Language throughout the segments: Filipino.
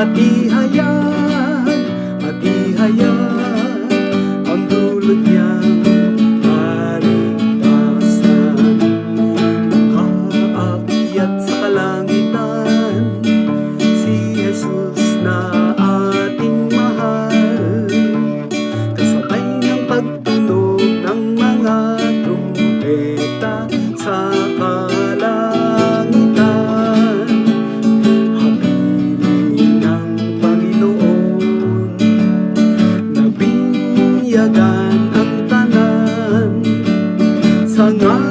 At ihayag, at ihayag Ang dulot niya. yagan ang tanan sa nga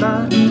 thought